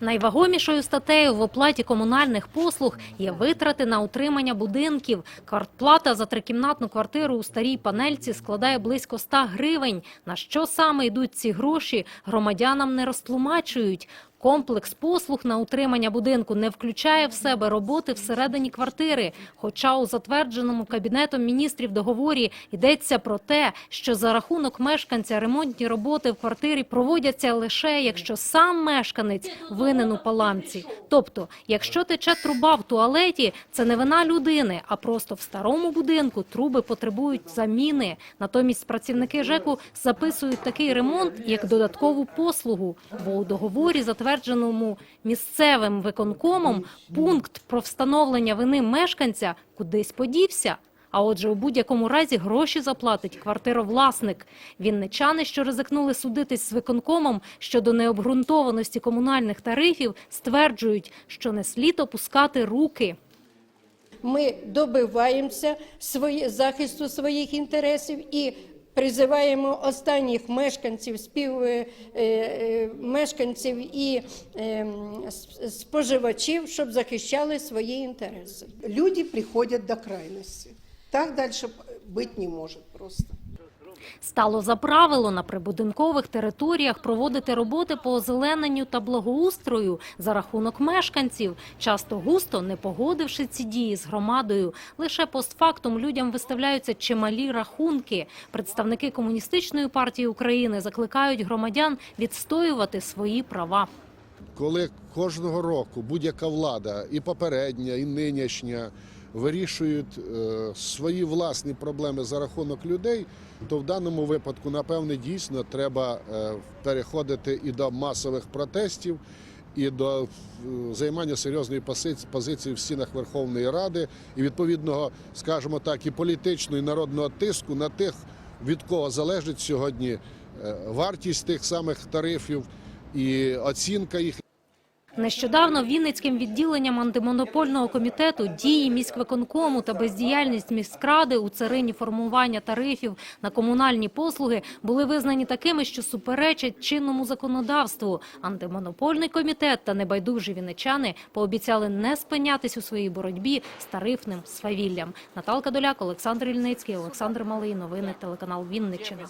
Найвагомішою статтею в оплаті комунальних послуг є витрати на утримання будинків. Квартплата за трикімнатну квартиру у старій панельці складає близько 100 гривень. На що саме йдуть ці гроші, громадянам не розтлумачують. Комплекс послуг на утримання будинку не включає в себе роботи всередині квартири. Хоча у затвердженому кабінетом міністрів договорі йдеться про те, що за рахунок мешканця ремонтні роботи в квартирі проводяться лише якщо сам мешканець винен у паламці. Тобто, якщо тече труба в туалеті, це не вина людини, а просто в старому будинку труби потребують заміни. Натомість працівники ЖЕКу записують такий ремонт як додаткову послугу, бо у договорі, затвердженому місцевим виконкомом, пункт про встановлення вини мешканця кудись подівся. А отже, у будь-якому разі гроші заплатить квартировласник. Вінничани, що ризикнули судитись з виконкомом щодо необґрунтованості комунальних тарифів, стверджують, що не слід опускати руки. ми добиваємося захисту своїх інтересів і призиваємо останніх мешканців, спів, е, е, мешканців і е, споживачів, щоб захищали свої інтереси. Люди приходять до крайності. Так далі бути не може просто. Стало за правило на прибудинкових територіях проводити роботи по озелененню та благоустрою за рахунок мешканців, часто густо не погодивши ці дії з громадою. Лише постфактум людям виставляються чималі рахунки. Представники комуністичної партії України закликають громадян відстоювати свої права. коли кожного року будь-яка влада, і попередня, і нинішня, вирішують е, свої власні проблеми за рахунок людей, то в даному випадку, напевне, дійсно треба е, переходити і до масових протестів, і до е, займання серйозної позиції в стінах Верховної Ради, і відповідного, скажімо так, і політичного і народного тиску на тих, від кого залежить сьогодні вартість тих самих тарифів і оцінка їх. Нещодавно Вінницьким відділенням антимонопольного комітету дії міськвиконкому та бездіяльність міськради у царині формування тарифів на комунальні послуги були визнані такими, що суперечать чинному законодавству. Антимонопольний комітет та небайдужі вінничани пообіцяли не спинятись у своїй боротьбі з тарифним свавіллям. Наталка Доляк, Олександр Ільницький, Олександр Малий. Новини телеканал Вінниччина.